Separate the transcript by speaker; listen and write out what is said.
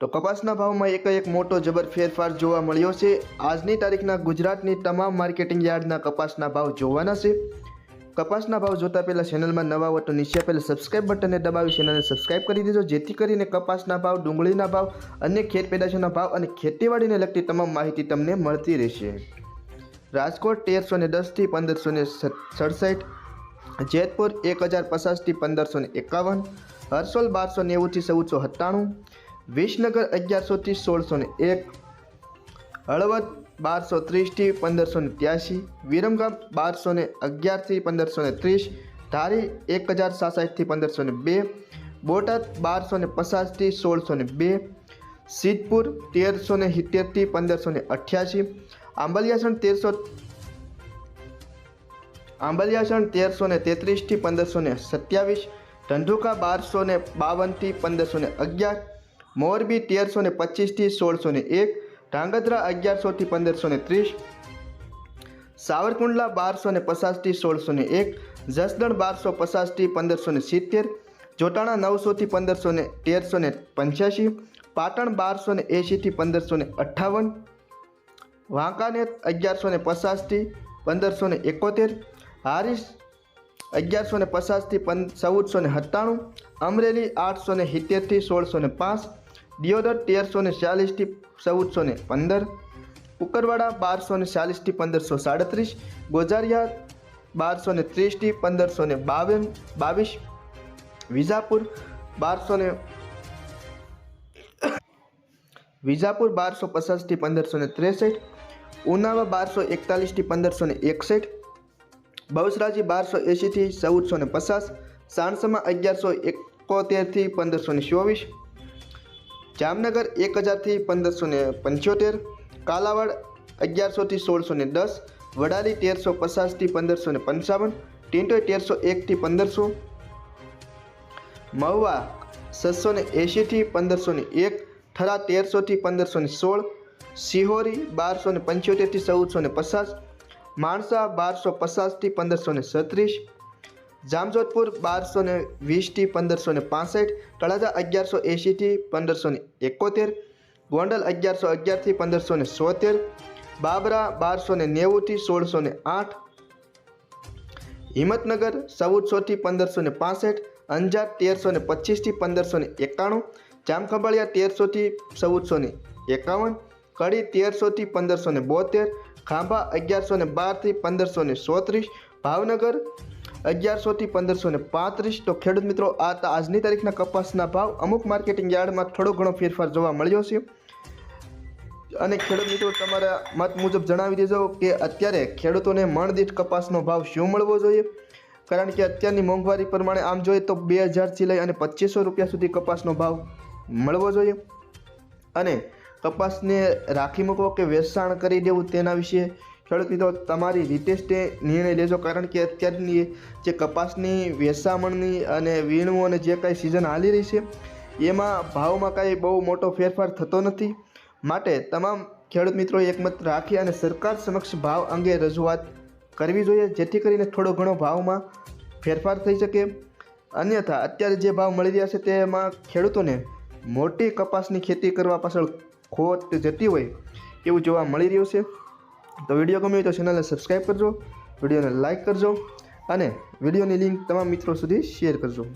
Speaker 1: તો કપાસના ભાવમાં એક એક મોટો જબર ફેરફાર જોવા મળ્યો છે. આજની તારીખના ગુજરાતની તમામ માર્કેટિંગ યાર્ડના કપાસના ભાવ જોવાના છે. કપાસના ભાવ જોતા પહેલાં ચેનલમાં નવા હો તો નીચે પહેલાં સબસ્ક્રાઇબ બટનને દબાવી ચેનલને સબસ્ક્રાઇબ કરી દેજો, જેથી કરીને કપાસના ભાવ, ડુંગળીના ભાવ અન્ય ખેત પેદાશોના ભાવ અને ખેતીવાડીને લગતી તમામ માહિતી તમને મળતી રહેશે. રાજકોટ તેરસો ને દસથી પંદરસો ને સડસઠ, જેતપુર એક હજાર પચાસથી પંદરસો ને એકાવન હરસોલ બારસો નેવુંથી ચૌદસો સત્તાણું વિસનગર અગિયારસોથી સોળસો ને એક, હળવદ બારસો ત્રીસથી પંદરસો ને ત્યાસી વિરમગામ બારસો ને અગિયારથી પંદરસો ને ત્રીસ, ધારી એક હજાર સાસઠથી પંદરસો ને બે, બોટાદ બારસો ને પચાસથી સોળસો ને બે, સિદ્ધપુર તેરસો ને સિત્તેરથી પંદરસો ને અઠ્યાસી આંબલિયાસણ તેરસો આંબલિયાસણ તેરસો ને તેત્રીસથી પંદરસો ને સત્યાવીસ, ધંધુકા બારસો ને બાવનથી પંદરસો ને અગિયાર મોરબી તેરસો ને પચીસથી સોળસો ને એક ધાંગધ્રા અગિયારસોથી પંદરસો ને ત્રીસ, સાવરકુંડલા બારસો ને પચાસથી સોળસો ને એક, જસદણ બારસો પચાસથી પંદરસો ને સિત્તેર, જોટાણા નવસોથી પંદરસો ને તેરસો ને પંચ્યાસી, પાટણ બારસો ને એંશીથી પંદરસો ને અઠ્ઠાવન, વાંકાનેર અગિયારસો ને પચાસથી પંદરસો ને એકોતેર, હારીસ અગિયારસો ને પચાસથી પંદ ચૌદસો ને સત્તાણું, અમરેલી આઠસો ને સિત્તેરથી સોળસો ને પાંચ દિયોદર તેરસો ને ચાલીસથી ચૌદસો ને પંદર, કુકરવાડા બારસો ને ચાલીસથી પંદરસો સાડત્રીસ, ગોજારિયા બારસો ને ત્રીસથી પંદરસો ને બાવન, બાવીસ, વિજાપુર બારસો ને વિજાપુર બારસો પચાસથી પંદરસો ને ત્રેસઠ, ઉનાવા બારસો એકતાલીસથી પંદરસો ને એકસઠ બહુસરાજી બારસો એંશીથી ચૌદસો ને પચાસ, સાણસમાં અગિયારસો એકોતેરથી પંદરસો ને ચોવીસ જામનગર એક હજારથી પંદરસો ને પંચોતેર, કાલાવાડ અગિયારસોથી સોળસો ને દસ, વડાલી તેરસો પચાસથી પંદરસો ને પંચાવન ટિન્ટોય તેરસો એકથી પંદરસો, મહુવા છસો ને એંશીથી પંદરસો ને એક, થરા તેરસોથી પંદરસો ને સોળ સિહોરી બારસો ને પંચોતેરથી ચૌદસો ને પચાસ, માણસા બારસો પચાસથી પંદરસો ને છત્રીસ જામજોધપુર બારસો ને વીસથી પંદરસો ને પાસઠ, તળાજા અગિયારસો એંશીથી પંદરસો ને એકોતેર, ગોંડલ અગિયારસો અગિયારથી પંદરસો ને સોતેર, બાબરા બારસો ને નેવુંથી સોળસો ને આઠ, હિંમતનગર ચૌદસોથી પંદરસો ને પાસઠ, અંજાર તેરસો ને પચીસથી પંદરસો ને એકાણું, જામખંભાળિયા તેરસોથી ચૌદસો ને એકાવન, કડી તેરસોથી પંદરસો ને બોતેર, ખાંભા અગિયારસો ને બારથી પંદરસો ને સોત્રીસ, ભાવનગર અગિયારસોથી પંદરસો ને પાંત્રીસ. તો ખેડૂત મિત્રો, આ આજની તારીખના કપાસના ભાવ અમુક માર્કેટિંગ યાર્ડમાં થોડો ઘણો ફેરફાર જોવા મળ્યો છે. અને ખેડૂત મિત્રો, તમારા મત મુજબ જણાવી દેજો કે અત્યારે ખેડૂતોને મણદીઠ કપાસનો ભાવ શું મળવો જોઈએ? કારણ કે અત્યારની મોંઘવારી પ્રમાણે આમ જોઈએ તો બે હજારથી લઈ અને પચીસો રૂપિયા સુધી કપાસનો ભાવ મળવો જોઈએ. અને કપાસને રાખી મૂકવો કે વેચાણ કરી દેવું તેના વિશે ખેડૂત મિત્રો તમારી રીતે જ તે નિર્ણય લેજો. કારણ કે અત્યારની જે કપાસની, વેસામણની અને વીણવું અને જે કાંઈ સિઝન હાલી રહી છે, એમાં ભાવમાં કાંઈ બહુ મોટો ફેરફાર થતો નથી. માટે તમામ ખેડૂત મિત્રોએ એકમત રાખી અને સરકાર સમક્ષ ભાવ અંગે રજૂઆત કરવી જોઈએ, જેથી કરીને થોડો ઘણો ભાવમાં ફેરફાર થઈ શકે. અન્યથા, અત્યારે જે ભાવ મળી રહ્યા છે તેમાં ખેડૂતોને મોટી કપાસની ખેતી કરવા પાછળ ખોટ જતી હોય એવું જોવા મળી રહ્યું છે. તો વીડિયો ગમ્યો તો ચેનલને સબસ્ક્રાઈબ કરજો, વિડીયોને લાઇક કરજો અને વિડીયોની લિંક તમામ મિત્રો સુધી શેર કરજો.